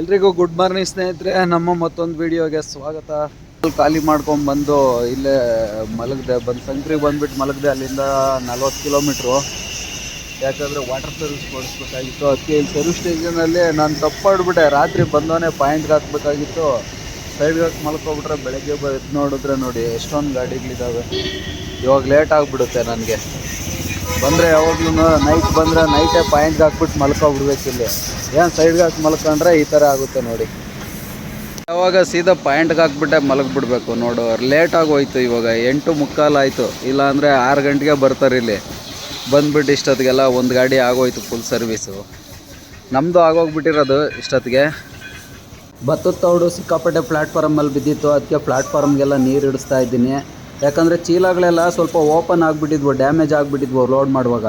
ಎಲ್ರಿಗೂ good morning ಸ್ನೇಹಿತರೆ, ನಮ್ಮ ಮತ್ತೊಂದು ವಿಡಿಯೋಗೆ ಸ್ವಾಗತ. ಖಾಲಿ ಮಾಡ್ಕೊಂಡು ಬಂದು ಇಲ್ಲೇ ಮಲಗಿದೆ, ಬಂದು ಸಂಕ್ರಿಗೆ ಬಂದ್ಬಿಟ್ಟು ಮಲಗಿದೆ, ಅಲ್ಲಿಂದ ನಲ್ವತ್ತು ಕಿಲೋಮೀಟ್ರು. ಯಾಕಂದರೆ ವಾಟರ್ ಸರ್ವಿಸ್ ಕೊಡಿಸ್ಬೇಕಾಗಿತ್ತು. ಅದಕ್ಕೆ ಇಲ್ಲಿ ಸರ್ವಿಸ್ ಸ್ಟೇಷನಲ್ಲಿ ನಾನು ತಪ್ಪಾಡ್ಬಿಟ್ಟೆ ರಾತ್ರಿ ಬಂದವನೇ ಪಾಯಿಂಟ್ಗೆ ಹಾಕ್ಬೇಕಾಗಿತ್ತು. ಸೈಡ್ಗೆ ಹಾಕಿ ಮಲ್ಕೊಬಿಟ್ರೆ ಬೆಳಗ್ಗೆ ಬ ನೋಡಿದ್ರೆ ನೋಡಿ ಎಷ್ಟೊಂದು ಗಾಡಿಗಳಿದ್ದಾವೆ ಇವಾಗ ಲೇಟ್ ಆಗಿಬಿಡುತ್ತೆ ನನಗೆ. ಬಂದರೆ ಯಾವಾಗ್ಲೂ ನೈಟ್ ಬಂದರೆ ನೈಟೇ ಪಾಯಿಂಟ್ಗೆ ಹಾಕ್ಬಿಟ್ಟು ಮಲ್ಕೊಬಿಡ್ಬೇಕು ಇಲ್ಲಿ. ಏನು ಸೈಡ್ಗೆ ಹಾಕಿ ಮಲ್ಕೊಂಡ್ರೆ ಈ ಥರ ಆಗುತ್ತೆ ನೋಡಿ. ಯಾವಾಗ ಸೀದಾ ಪಾಯಿಂಟ್ಗೆ ಹಾಕ್ಬಿಟ್ಟೆ ಮಲಗಿಬಿಡ್ಬೇಕು ನೋಡು. ಲೇಟ್ ಹೋಯ್ತು ಇವಾಗ. ಎಂಟು ಮುಕ್ಕಾಲು ಆಯಿತು. ಇಲ್ಲಾಂದರೆ ಆರು ಗಂಟೆಗೆ ಬರ್ತಾರೆ ಇಲ್ಲಿ. ಬಂದ್ಬಿಟ್ಟು ಇಷ್ಟೊತ್ತಿಗೆಲ್ಲ ಒಂದು ಗಾಡಿ ಆಗೋಯ್ತು ಫುಲ್ ಸರ್ವೀಸು ನಮ್ಮದು ಆಗೋಗ್ಬಿಟ್ಟಿರೋದು ಇಷ್ಟೊತ್ತಿಗೆ. ಭತ್ತದ ತೌಡು ಸಿಕ್ಕಾಪಟ್ಟೆ ಪ್ಲ್ಯಾಟ್ಫಾರ್ಮಲ್ಲಿ ಬಿದ್ದಿತ್ತು. ಅದಕ್ಕೆ ಪ್ಲ್ಯಾಟ್ಫಾರ್ಮ್ಗೆಲ್ಲ ನೀರು ಇಡಿಸ್ತಾ ಇದ್ದೀನಿ. ಯಾಕಂದರೆ ಚೀಲಗಳೆಲ್ಲ ಸ್ವಲ್ಪ ಓಪನ್ ಆಗಿಬಿಟ್ಟಿದ್ವು, ಡ್ಯಾಮೇಜ್ ಆಗಿಬಿಟ್ಟಿದ್ವು ಲೋಡ್ ಮಾಡುವಾಗ.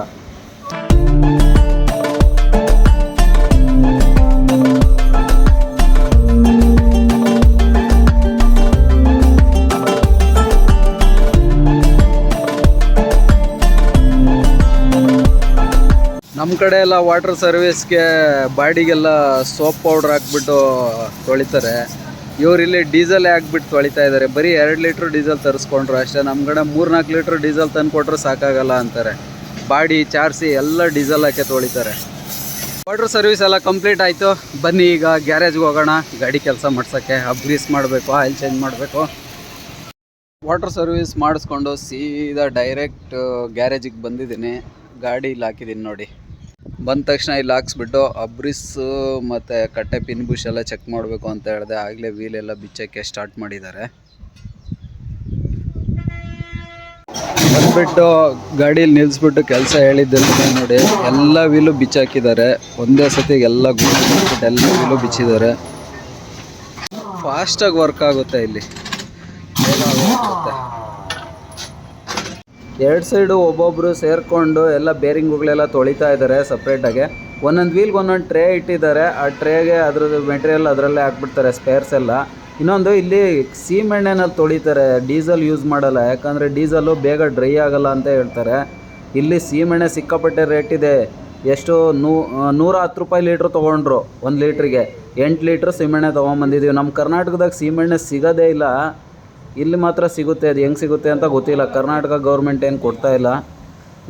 ನಮ್ಮ ಕಡೆ ಎಲ್ಲ ವಾಟರ್ ಸರ್ವಿಸ್ಗೆ ಬಾಡಿಗೆಲ್ಲ ಸೋಪ್ ಪೌಡ್ರ್ ಹಾಕ್ಬಿಟ್ಟು ತೊಳಿತಾರೆ. ಇವ್ರು ಇಲ್ಲಿ ಡೀಸೆಲ್ ಹಾಕ್ಬಿಟ್ಟು ತೊಳಿತಾ ಇದ್ದಾರೆ ಬರೀ ಎರಡು ಲೀಟ್ರ್ ಡೀಸೆಲ್ ತರಿಸ್ಕೊಂಡ್ರು ಅಷ್ಟೇ. ನಮ್ಮ ಕಡೆ ಮೂರ್ನಾಲ್ಕು ಲೀಟ್ರ್ ಡೀಸೆಲ್ ತಂದು ಸಾಕಾಗಲ್ಲ ಅಂತಾರೆ. ಬಾಡಿ ಚಾರ್ಸಿ ಎಲ್ಲ ಡೀಸೆಲ್ ಹಾಕಿ ತೊಳಿತಾರೆ. ವಾಟ್ರ್ ಸರ್ವಿಸ್ ಎಲ್ಲ ಕಂಪ್ಲೀಟ್ ಆಯಿತು. ಬನ್ನಿ ಈಗ ಗ್ಯಾರೇಜ್ಗೆ ಹೋಗೋಣ. ಗಾಡಿ ಕೆಲಸ ಮಾಡ್ಸೋಕ್ಕೆ ಗ್ರೀಸ್ ಮಾಡಬೇಕು, ಆಯಿಲ್ ಚೇಂಜ್ ಮಾಡಬೇಕು. ವಾಟರ್ ಸರ್ವಿಸ್ ಮಾಡಿಸ್ಕೊಂಡು ಸೀದಾ ಡೈರೆಕ್ಟ್ ಗ್ಯಾರೇಜಿಗೆ ಬಂದಿದ್ದೀನಿ. ಇಲ್ಲಿ ಹಾಕಿದ್ದೀನಿ ನೋಡಿ. ಬಂದ ತಕ್ಷಣ ಇಲ್ಲಿ ಹಾಕ್ಸ್ಬಿಟ್ಟು ಅಬ್ರಿಸ್ ಮತ್ತು ಕಟ್ಟೆ ಪಿನ್ ಬುಷ್ ಎಲ್ಲ ಚೆಕ್ ಮಾಡಬೇಕು ಅಂತ ಹೇಳಿದೆ. ಆಗಲೇ ವೀಲ್ ಎಲ್ಲ ಬಿಚ್ಚಕ್ಕೆ ಸ್ಟಾರ್ಟ್ ಮಾಡಿದ್ದಾರೆ. ಬಂದ್ಬಿಟ್ಟು ಗಾಡೀಲಿ ನಿಲ್ಲಿಸ್ಬಿಟ್ಟು ಕೆಲಸ ಹೇಳಿದ್ದೆಲ್ಲ ನೋಡಿ, ಎಲ್ಲ ವೀಲು ಬಿಚ್ಚಾಕಿದ್ದಾರೆ. ಒಂದೇ ಸತಿಗೆ ಎಲ್ಲ ಗುಂಡು ಬಿಟ್ಬಿಟ್ಟು ಎಲ್ಲ ವೀಲು ಬಿಚ್ಚಿದ್ದಾರೆ. ಫಾಸ್ಟಾಗಿ ವರ್ಕ್ ಆಗುತ್ತೆ ಇಲ್ಲಿ. ಎರಡು ಸೈಡು ಒಬ್ಬೊಬ್ಬರು ಸೇರಿಕೊಂಡು ಎಲ್ಲ ಬೇರಿಂಗುಗಳೆಲ್ಲ ತೊಳಿತಾ ಇದ್ದಾರೆ ಸಪ್ರೇಟಾಗಿ ಒಂದೊಂದು ವೀಲ್ಗೆ ಒಂದೊಂದು ಟ್ರೇ ಇಟ್ಟಿದ್ದಾರೆ. ಆ ಟ್ರೇಗೆ ಅದ್ರದ್ದು ಮೆಟೀರಿಯಲ್ ಅದರಲ್ಲೇ ಹಾಕ್ಬಿಡ್ತಾರೆ ಸ್ಪೇರ್ಸ್ ಎಲ್ಲ. ಇನ್ನೊಂದು ಇಲ್ಲಿ ಸೀಮೆಣ್ಣೆನಲ್ಲಿ ತೊಳಿತಾರೆ ಡೀಸೆಲ್ ಯೂಸ್ ಮಾಡಲ್ಲ. ಯಾಕಂದರೆ ಡೀಸೆಲ್ಲು ಬೇಗ ಡ್ರೈ ಆಗಲ್ಲ ಅಂತ ಹೇಳ್ತಾರೆ. ಇಲ್ಲಿ ಸೀಮೆಣ್ಣೆ ಸಿಕ್ಕಾಪಟ್ಟೆ ರೇಟ್ ಇದೆ. ಎಷ್ಟು? ನೂ ನೂರ ಹತ್ತು ರೂಪಾಯಿ ಲೀಟ್ರ್ ತೊಗೊಂಡ್ರು ಒಂದು ಲೀಟ್ರಿಗೆ ಎಂಟು ಲೀಟ್ರ್ ಸೀಮೆಣ್ಣೆ ತೊಗೊಂಬಂದಿದ್ದೀವಿ ನಮ್ಮ ಕರ್ನಾಟಕದಾಗ ಸೀಮೆಣ್ಣೆ ಸಿಗೋದೇ ಇಲ್ಲ. ಇಲ್ಲಿ ಮಾತ್ರ ಸಿಗುತ್ತೆ, ಅದು ಹೆಂಗೆ ಸಿಗುತ್ತೆ ಅಂತ ಗೊತ್ತಿಲ್ಲ. ಕರ್ನಾಟಕ ಗೌರ್ಮೆಂಟ್ ಏನು ಕೊಡ್ತಾ ಇಲ್ಲ.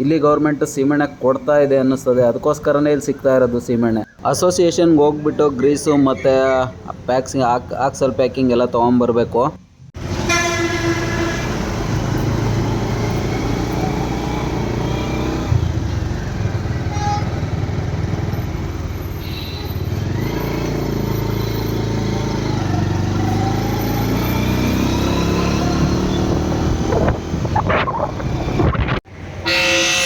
ಇಲ್ಲಿ ಗೌರ್ಮೆಂಟ್ ಸೀಮೆಣ್ಣೆ ಕೊಡ್ತಾ ಇದೆ ಅನ್ನಿಸ್ತದೆ. ಅದಕ್ಕೋಸ್ಕರನೇ ಇಲ್ಲಿ ಸಿಗ್ತಾ ಇರೋದು ಸೀಮೆಣ್ಣೆ. ಅಸೋಸಿಯೇಷನ್ಗೆ ಹೋಗ್ಬಿಟ್ಟು ಗ್ರೀಸು ಮತ್ತು ಪ್ಯಾಕ್ಸಿಂಗ್ ಹಾಕ್ ಆಕ್ಸಲ್ ಪ್ಯಾಕಿಂಗ್ ಎಲ್ಲ ತೊಗೊಂಬರ್ಬೇಕು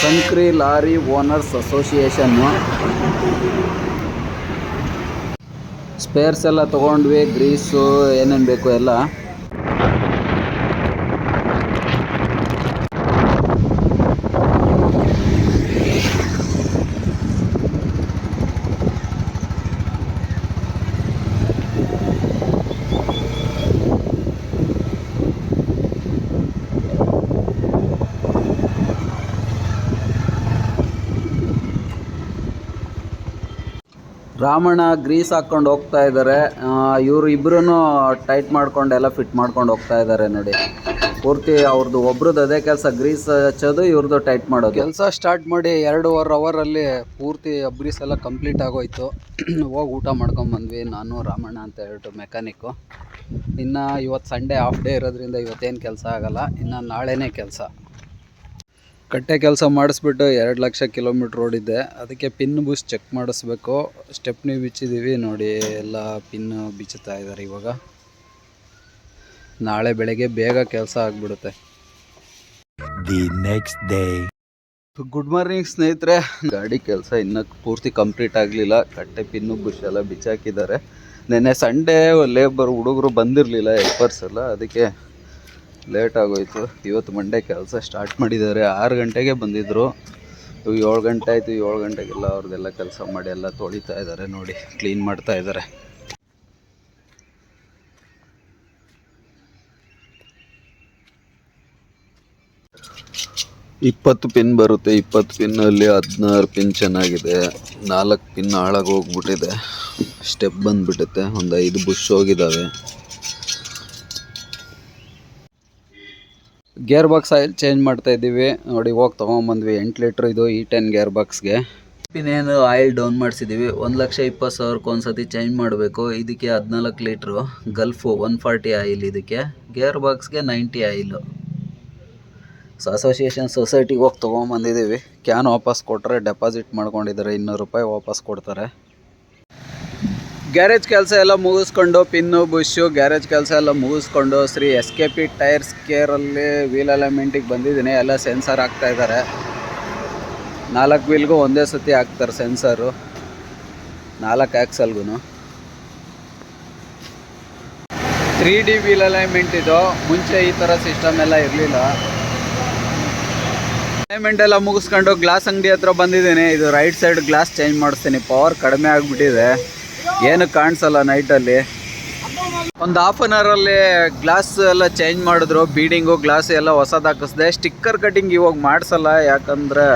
ಸಂಕ್ರಿ ಲಾರಿ ಓನರ್ಸ್ ಅಸೋಸಿಯೇಷನ್ನು ಸ್ಪೇರ್ಸ್ ಎಲ್ಲ ತೊಗೊಂಡ್ವಿ ಗ್ರೀಸು ಏನೇನು ಬೇಕು ಎಲ್ಲ. ರಾಮಣ್ಣ ಗ್ರೀಸ್ ಹಾಕ್ಕೊಂಡು ಹೋಗ್ತಾ ಇದ್ದಾರೆ ಇವರು ಇಬ್ಬರೂ ಟೈಟ್ ಮಾಡ್ಕೊಂಡು ಎಲ್ಲ ಫಿಟ್ ಮಾಡ್ಕೊಂಡು ಹೋಗ್ತಾ ಇದ್ದಾರೆ ನೋಡಿ. ಪೂರ್ತಿ ಅವ್ರದ್ದು ಒಬ್ರದ್ದು ಅದೇ ಕೆಲಸ, ಗ್ರೀಸ್ ಹಚ್ಚೋದು ಇವ್ರದ್ದು ಟೈಟ್ ಮಾಡೋದು. ಕೆಲಸ ಸ್ಟಾರ್ಟ್ ಮಾಡಿ ಎರಡೂವರೆ ಅವರಲ್ಲಿ ಪೂರ್ತಿ ಗ್ರೀಸ್ ಎಲ್ಲ ಕಂಪ್ಲೀಟ್ ಆಗೋಯ್ತು. ಹೋಗಿ ಊಟ ಮಾಡ್ಕೊಂಬಂದ್ವಿ ನಾನು, ರಾಮಣ್ಣ ಅಂತ ಹೇಳ್ಬಿಟ್ಟು ಮೆಕ್ಯಾನಿಕ್ಕು ಇನ್ನು ಇವತ್ತು ಸಂಡೇ ಹಾಫ್ ಡೇ ಇರೋದ್ರಿಂದ ಇವತ್ತೇನು ಕೆಲಸ ಆಗೋಲ್ಲ, ಇನ್ನು ನಾಳೆನೇ ಕೆಲಸ. ಕಟ್ಟೆ ಕೆಲಸ ಮಾಡಿಸ್ಬಿಟ್ಟು ಎರಡು ಲಕ್ಷ ಕಿಲೋಮೀಟ್ರ್ ಓಡಿದ್ದೆ ಅದಕ್ಕೆ ಪಿನ್ ಬೂಸ್ ಚೆಕ್ ಮಾಡಿಸ್ಬೇಕು. ಸ್ಟೆಪ್ನಿ ಬಿಚ್ಚಿದ್ದೀವಿ. ನೋಡಿ ಎಲ್ಲ ಪಿನ್ ಬಿಚ್ಚುತ್ತಾ ಇದ್ದಾರೆ ಇವಾಗ. ನಾಳೆ ಬೆಳಗ್ಗೆ ಬೇಗ ಕೆಲಸ ಆಗಿಬಿಡುತ್ತೆ. The next day good morning ಸ್ನೇಹಿತರೆ. ಗಾಡಿ ಕೆಲಸ ಇನ್ನೂ ಪೂರ್ತಿ ಕಂಪ್ಲೀಟ್ ಆಗಲಿಲ್ಲ. ಕಟ್ಟೆ ಪಿನ್ನು ಬುಷ್ ಎಲ್ಲ ಬಿಚ್ಚಾಕಿದ್ದಾರೆ. ನೆನ್ನೆ ಸಂಡೇ ಲೇಬರ್ ಹುಡುಗರು ಬಂದಿರಲಿಲ್ಲ ಎಲ್ಪರ್ಸ್ ಎಲ್ಲ. ಅದಕ್ಕೆ ಲೇಟ್ ಆಗೋಯ್ತು. ಇವತ್ತು ಮಂಡೆ ಕೆಲಸ ಸ್ಟಾರ್ಟ್ ಮಾಡಿದ್ದಾರೆ. ಆರು ಗಂಟೆಗೆ ಬಂದಿದ್ದರು ಇವಾಗ ಏಳು ಗಂಟೆ ಆಯಿತು. ಏಳು ಗಂಟೆಗೆಲ್ಲ ಅವ್ರದ್ದೆಲ್ಲ ಕೆಲಸ ಮಾಡಿ ಎಲ್ಲ ತೊಳಿತಾ ಇದ್ದಾರೆ ನೋಡಿ. ಕ್ಲೀನ್ ಮಾಡ್ತಾ ಇದ್ದಾರೆ. ಇಪ್ಪತ್ತು ಪಿನ್ ಬರುತ್ತೆ. ಇಪ್ಪತ್ತು ಪಿನ್ನಲ್ಲಿ ಹದಿನಾರು ಪಿನ್ ಚೆನ್ನಾಗಿದೆ. ನಾಲ್ಕು ಪಿನ್ ಹಾಳಾಗಿ ಹೋಗ್ಬಿಟ್ಟಿದೆ. ಸ್ಟೆಪ್ ಬಂದುಬಿಟ್ಟೈತೆ ಒಂದು ಐದು ಬುಷ್ ಹೋಗಿದ್ದಾವೆ ಗೇರ್ ಬಾಕ್ಸ್ ಆಯಿಲ್ ಚೇಂಜ್ ಮಾಡ್ತಾ ಇದ್ದೀವಿ. ನೋಡಿ ಹೋಗಿ ತೊಗೊಂಬಂದ್ವಿ. ಎಂಟು ಲೀಟ್ರ್ ಇದು ಈ ಟೆನ್ ಗೇರ್ ಬಾಕ್ಸ್ಗೆ ಇನ್ನೇನು ಆಯಿಲ್ ಡೌನ್ ಮಾಡಿಸಿದ್ದೀವಿ ಒಂದು ಲಕ್ಷ ಇಪ್ಪತ್ತು ಸಾವಿರಕ್ಕೆ ಒಂದು ಸತಿ ಚೇಂಜ್ ಮಾಡಬೇಕು. ಇದಕ್ಕೆ ಹದಿನಾಲ್ಕು litre Gulf one forty oil ಇದಕ್ಕೆ. ಗೇರ್ ಬಾಕ್ಸ್ಗೆ ನೈಂಟಿ ಆಯಿಲು. ಸೊ ಅಸೋಸಿಯೇಷನ್ ಸೊಸೈಟಿಗೆ ಹೋಗಿ ತೊಗೊಂಬಂದಿದ್ದೀವಿ ಕ್ಯಾನ್ ವಾಪಸ್ ಕೊಟ್ಟರೆ ಡೆಪಾಸಿಟ್ ಮಾಡ್ಕೊಂಡಿದ್ದಾರೆ. ಇನ್ನೂರು ರೂಪಾಯಿ ವಾಪಸ್ ಕೊಡ್ತಾರೆ. ಗ್ಯಾರೇಜ್ ಕೆಲಸ ಎಲ್ಲ ಮುಗಿಸ್ಕೊಂಡು, ಪಿನ್ನು ಬುಷ್ಷು ಗ್ಯಾರೇಜ್ ಕೆಲಸ ಎಲ್ಲ ಮುಗಿಸ್ಕೊಂಡು Shri S K P tyres ಕೇರಲ್ಲಿ wheel ಅಲೈನ್ಮೆಂಟಿಗೆ ಬಂದಿದ್ದೀನಿ. ಎಲ್ಲ ಸೆನ್ಸರ್ ಹಾಕ್ತಾ ಇದ್ದಾರೆ. ನಾಲ್ಕು ವೀಲ್ಗೂ ಒಂದೇ ಸತಿ ಹಾಕ್ತಾರೆ ಸೆನ್ಸರು ನಾಲ್ಕು ಆ್ಯಕ್ಸಲ್ಗೂ ತ್ರೀ ಡಿ ವೀಲ್ ಅಲೈನ್ಮೆಂಟ್ ಇದು. ಮುಂಚೆ ಈ ಥರ ಸಿಸ್ಟಮ್ ಎಲ್ಲ ಇರಲಿಲ್ಲ. ಅಲೈನ್ಮೆಂಟ್ ಎಲ್ಲ ಮುಗಿಸ್ಕೊಂಡು ಗ್ಲಾಸ್ ಅಂಗಡಿ ಹತ್ರ ಬಂದಿದ್ದೀನಿ. ಇದು ರೈಟ್ ಸೈಡ್ ಗ್ಲಾಸ್ ಚೇಂಜ್ ಮಾಡಿಸ್ತೀನಿ. ಪವರ್ ಕಡಿಮೆ ಆಗಿಬಿಟ್ಟಿದೆ. ಏನು ಕಾಣಿಸಲ್ಲ ನೈಟಲ್ಲಿ ಒಂದು ಹಾಫ್ ಆನ್ ಅವರಲ್ಲಿ ಗ್ಲಾಸ್ ಎಲ್ಲ ಚೇಂಜ್ ಮಾಡಿದ್ರು ಬೀಡಿಂಗು ಗ್ಲಾಸ್ ಎಲ್ಲ ಹೊಸದು ಹಾಕಿಸ್ದೆ. ಸ್ಟಿಕ್ಕರ್ ಕಟಿಂಗ್ ಇವಾಗ ಮಾಡಿಸಲ್ಲ, ಯಾಕಂದರೆ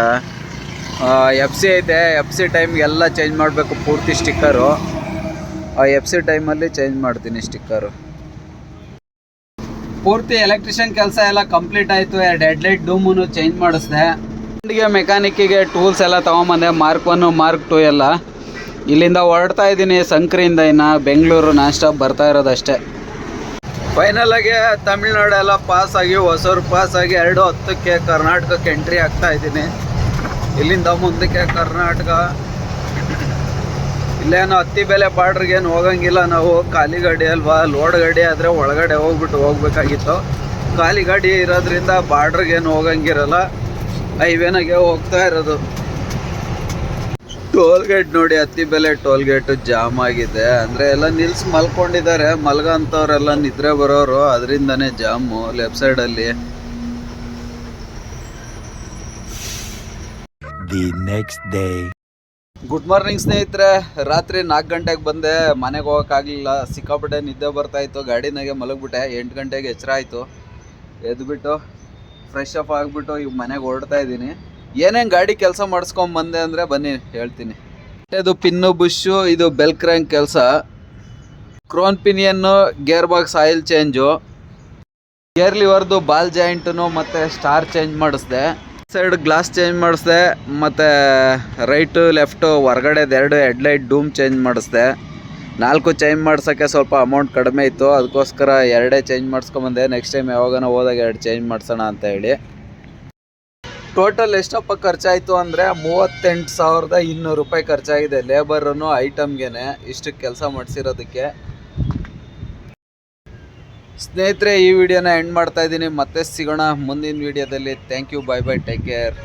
ಎಫ್ ಸಿ ಐತೆ. ಎಫ್ ಸಿ ಟೈಮ್ಗೆ ಎಲ್ಲ ಚೇಂಜ್ ಮಾಡಬೇಕು ಪೂರ್ತಿ ಸ್ಟಿಕ್ಕರು ಆ ಎಫ್ ಸಿ ಟೈಮಲ್ಲಿ ಚೇಂಜ್ ಮಾಡ್ತೀನಿ ಸ್ಟಿಕ್ಕರು ಪೂರ್ತಿ ಎಲೆಕ್ಟ್ರಿಷಿಯನ್ ಕೆಲಸ ಎಲ್ಲ ಕಂಪ್ಲೀಟ್ ಆಯಿತು. ಎರಡು ಹೆಡ್ಲೈಟ್ ಡೂಮನ್ನು ಚೇಂಜ್ ಮಾಡಿಸ್ದೆ. ಮೆಕ್ಯಾನಿಕ್ಕಿಗೆ ಟೂಲ್ಸ್ ಎಲ್ಲ ತೊಗೊಂಬಂದೆ. ಮಾರ್ಕ್ ಒನ್ ಮಾರ್ಕ್ ಟು ಎಲ್ಲ. ಇಲ್ಲಿಂದ ಹೊರಡ್ತಾ ಇದ್ದೀನಿ ಸಂಕ್ರಿಯಿಂದ, ಇನ್ನು ಬೆಂಗಳೂರು ನಾನ್ ಬರ್ತಾ ಇರೋದಷ್ಟೇ. ಫೈನಲ್ ಆಗಿ ತಮಿಳ್ನಾಡು ಎಲ್ಲ ಪಾಸ್ ಆಗಿ, ಹೊಸೂರು ಪಾಸ್ ಆಗಿ ಎರಡು ಹತ್ತಕ್ಕೆ ಕರ್ನಾಟಕಕ್ಕೆ ಎಂಟ್ರಿ ಆಗ್ತಾ ಇದ್ದೀನಿ. ಇಲ್ಲಿಂದ ಮುಂದಕ್ಕೆ ಕರ್ನಾಟಕ. ಇಲ್ಲೇನು ಹತ್ತಿ ಬೆಲೆ ಬಾರ್ಡ್ರಿಗೇನು ಹೋಗಂಗಿಲ್ಲ ನಾವು. ಖಾಲಿ ಗಾಡಿ ಅಲ್ವಾ ಲೋಡ್ ಗಾಡಿ ಆದರೆ ಒಳಗಡೆ ಹೋಗ್ಬಿಟ್ಟು ಹೋಗ್ಬೇಕಾಗಿತ್ತು. ಖಾಲಿ ಗಾಡಿ ಇರೋದ್ರಿಂದ ಬಾರ್ಡ್ರಿಗೇನು ಹೋಗಂಗಿರಲ್ಲ. ಹೈವೇನಾಗೆ ಹೋಗ್ತಾ ಇರೋದು. ಟೋಲ್ ಗೇಟ್ ನೋಡಿ ಅತಿ ಬೆಲೆ ಟೋಲ್ ಗೇಟ್ ಜಾಮ್ ಆಗಿದೆ. ಅಂದ್ರೆ ಎಲ್ಲ ನಿಲ್ಸ್ ಮಲ್ಕೊಂಡಿದ್ದಾರೆ. ಮಲ್ಗಂತವ್ರೆಲ್ಲ ನಿದ್ರೆ ಬರೋರು ಅದರಿಂದನೇ ಜಾಮು ಲೆಫ್ಟ್ ಸೈಡ್ ಅಲ್ಲಿ. The next day good morning ಸ್ನೇಹಿತರೆ. ರಾತ್ರಿ ನಾಲ್ಕು ಗಂಟೆಗೆ ಬಂದೆ. ಮನೆಗೆ ಹೋಗೋಕ್ಕಾಗಲಿಲ್ಲ. ಸಿಕ್ಕಾಪಟ್ಟೆ ನಿದ್ದೆ ಬರ್ತಾ ಇತ್ತು. ಗಾಡಿನಾಗೆ ಮಲಗ್ಬಿಟ್ಟೆ. ಎಂಟು ಗಂಟೆಗೆ ಎಚ್ಚರ ಆಯಿತು ಎದ್ಬಿಟ್ಟು ಫ್ರೆಶ್ ಅಪ್ ಆಗಿಬಿಟ್ಟು ಈಗ ಮನೆಗೆ ಹೊರಡ್ತಾ ಇದ್ದೀನಿ. ಏನೇನು ಗಾಡಿ ಕೆಲಸ ಮಾಡಿಸ್ಕೊಂಡ್ ಬಂದೆ ಅಂದರೆ ಬನ್ನಿ, ಹೇಳ್ತೀನಿ. ಇದು ಪಿನ್ನು ಬುಷು ಇದು ಬೆಲ್ ಕ್ರ್ಯಾಂಕ್ ಕೆಲಸ. Crown ಪಿನಿಯನ್ನು, gear box, oil change. Gear ಲಿವರ್ದು ball ಜಾಯಿಂಟನು ಮತ್ತು ಸ್ಟಾರ್ ಚೇಂಜ್ ಮಾಡಿಸ್ದೆ. ಸೈಡ್ ಗ್ಲಾಸ್ ಚೇಂಜ್ ಮಾಡಿಸ್ದೆ, ಮತ್ತು ರೈಟು, ಲೆಫ್ಟು, ಹೊರಗಡೆ ಎರಡು ಹೆಡ್ಲೈಟ್ ಡೂಮ್ ಚೇಂಜ್ ಮಾಡಿಸ್ದೆ. ನಾಲ್ಕು ಚೇಂಜ್ ಮಾಡ್ಸೋಕ್ಕೆ ಸ್ವಲ್ಪ ಅಮೌಂಟ್ ಕಡಿಮೆ ಇತ್ತು, ಅದಕ್ಕೋಸ್ಕರ ಎರಡೇ ಚೇಂಜ್ ಮಾಡಿಸ್ಕೊಂಬಂದೆ ನೆಕ್ಸ್ಟ್ ಟೈಮ್ ಯಾವಾಗನ ಹೋದಾಗ ಎರಡು ಚೇಂಜ್ ಮಾಡಿಸೋಣ ಅಂತ ಹೇಳಿ. ಟೋಟಲ್ ಎಷ್ಟಪ್ಪ ಖರ್ಚಾಯಿತು ಅಂದರೆ ಮೂವತ್ತೆಂಟು ಸಾವಿರದ ಇನ್ನೂರು ರೂಪಾಯಿ ಖರ್ಚಾಗಿದೆ. ಲೇಬರನ್ನು ಐಟಮ್ಗೆ ಇಷ್ಟು ಕೆಲಸ ಮಾಡಿಸಿರೋದಕ್ಕೆ. ಸ್ನೇಹಿತರೆ, ಈ ವಿಡಿಯೋನ ಎಂಡ್ ಮಾಡ್ತಾ ಇದ್ದೀನಿ. ಮತ್ತೆ ಸಿಗೋಣ ಮುಂದಿನ ವಿಡಿಯೋದಲ್ಲಿ. Thank you bye bye take care